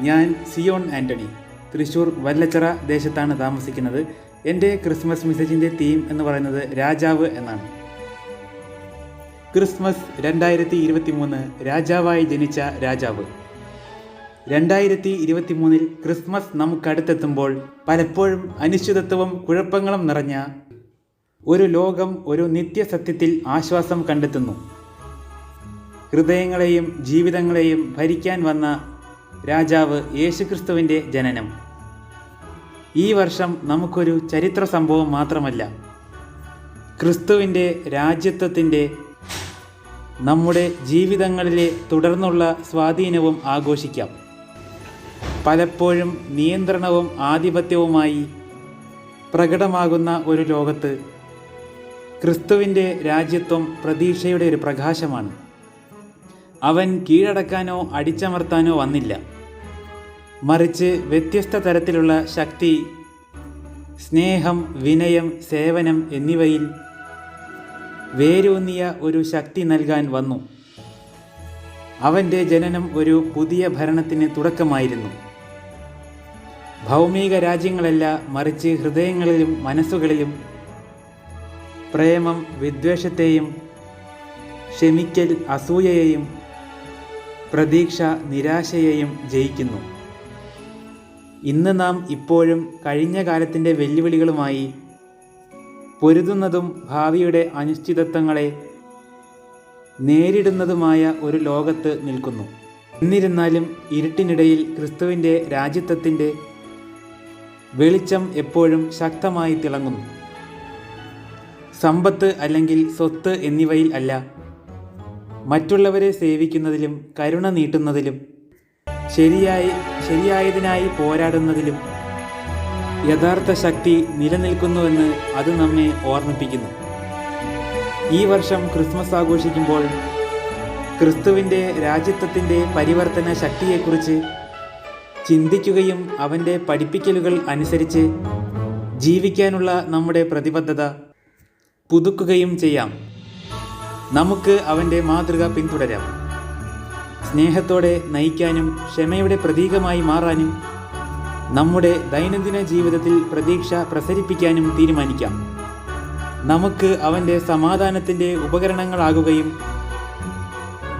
ഞാൻ Zion Antony Thrissur Vallachira ദേശത്താണ് താമസിക്കുന്നത്. എന്റെ ക്രിസ്മസ് മെസ്സേജിന്റെ തീം എന്ന് പറയുന്നത് രാജാവ് എന്നാണ്. ക്രിസ്മസ് രണ്ടായിരത്തി ഇരുപത്തി മൂന്ന് രാജാവായി ജനിച്ച രാജാവ്. രണ്ടായിരത്തി ഇരുപത്തി മൂന്നിൽ ക്രിസ്മസ് നമുക്കടുത്തെത്തുമ്പോൾ പലപ്പോഴും അനിശ്ചിതത്വവും കുഴപ്പങ്ങളും നിറഞ്ഞ ഒരു ലോകം ഒരു നിത്യസത്യത്തിൽ ആശ്വാസം കണ്ടെത്തുന്നു. ഹൃദയങ്ങളെയും ജീവിതങ്ങളെയും ഭരിക്കാൻ വന്ന രാജാവ് യേശുക്രിസ്തുവിന്റെ ജനനം. ഈ വർഷം നമുക്കൊരു ചരിത്ര സംഭവം മാത്രമല്ല. ക്രിസ്തുവിന്റെ രാജ്യത്വത്തിന്റെ നമ്മുടെ ജീവിതങ്ങളിലെ തുടർന്നുള്ള സ്വാധീനവും ആഘോഷിക്കാം. പലപ്പോഴും നിയന്ത്രണവും ആധിപത്യവുമായി പ്രകടമാകുന്ന ഒരു ലോകത്ത് ക്രിസ്തുവിന്റെ രാജ്യത്വം പ്രതീക്ഷയുടെ ഒരു പ്രകാശമാണ്. അവൻ കീഴടക്കാനോ അടിച്ചമർത്താനോ വന്നില്ല. മറിച്ച് വ്യത്യസ്ത തരത്തിലുള്ള ശക്തി സ്നേഹം വിനയം സേവനം എന്നിവയിൽ വേരൂന്നിയ ഒരു ശക്തി നൽകാൻ വന്നു. അവന്റെ ജനനം ഒരു പുതിയ ഭരണത്തിന് തുടക്കമായിരുന്നു. ഭൗമിക രാജ്യങ്ങളല്ല മറിച്ച് ഹൃദയങ്ങളിലും മനസ്സുകളിലും പ്രേമം വിദ്വേഷത്തെയും ക്ഷമിക്കൽ അസൂയയെയും പ്രതീക്ഷ നിരാശയെയും ജയിക്കുന്നു. ഇന്ന് നാം ഇപ്പോഴും കഴിഞ്ഞ കാലത്തിന്റെ വെല്ലുവിളികളുമായി പൊരുതുന്നതും ഭാവിയുടെ അനിശ്ചിതത്വങ്ങളെ നേരിടുന്നതുമായ ഒരു ലോകത്ത് നിൽക്കുന്നു. എന്നിരുന്നാലും ഇരുട്ടിനിടയിൽ ക്രിസ്തുവിന്റെ രാജ്യത്വത്തിന്റെ വെളിച്ചം എപ്പോഴും ശക്തമായി തിളങ്ങുന്നു. സമ്പത്ത് അല്ലെങ്കിൽ സ്വത്ത് എന്നിവയിൽ അല്ല. മറ്റുള്ളവരെ സേവിക്കുന്നതിലും കരുണ നീട്ടുന്നതിലും ശരിയായി ശരിയായതിനായി പോരാടുന്നതിലും യഥാർത്ഥ ശക്തി നിലനിൽക്കുന്നുവെന്ന് അത് നമ്മെ ഓർമ്മിപ്പിക്കുന്നു. ഈ വർഷം ക്രിസ്മസ് ആഘോഷിക്കുമ്പോൾ ക്രിസ്തുവിന്റെ രാജ്യത്വത്തിന്റെ പരിവർത്തന ശക്തിയെക്കുറിച്ച് ചിന്തിക്കുകയും അവന്റെ പഠിപ്പിക്കലുകൾ അനുസരിച്ച് ജീവിക്കാനുള്ള നമ്മുടെ പ്രതിബദ്ധത പുതുക്കുകയും ചെയ്യാം. നമുക്ക് അവന്റെ മാതൃക പിന്തുടരാം. സ്നേഹത്തോടെ നയിക്കാനും ക്ഷമയുടെ പ്രതീകമായി മാറാനും നമ്മുടെ ദൈനംദിന ജീവിതത്തിൽ പ്രതീക്ഷ പ്രസരിപ്പിക്കാനും തീരുമാനിക്കാം. നമുക്ക് അവന്റെ സമാധാനത്തിന്റെ ഉപകരണങ്ങളാകുകയും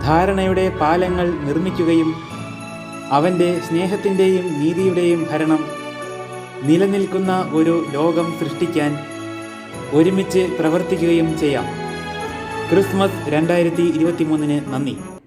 ധാരണയുടെ പാലങ്ങൾ നിർമ്മിക്കുകയും അവന്റെ സ്നേഹത്തിന്റെയും നീതിയുടെയും ഭരണം നിലനിൽക്കുന്ന ഒരു ലോകം സൃഷ്ടിക്കാൻ ഒരുമിച്ച് പ്രവർത്തിക്കുകയും ചെയ്യാം. ക്രിസ്മസ് രണ്ടായിരത്തി ഇരുപത്തി നന്ദി.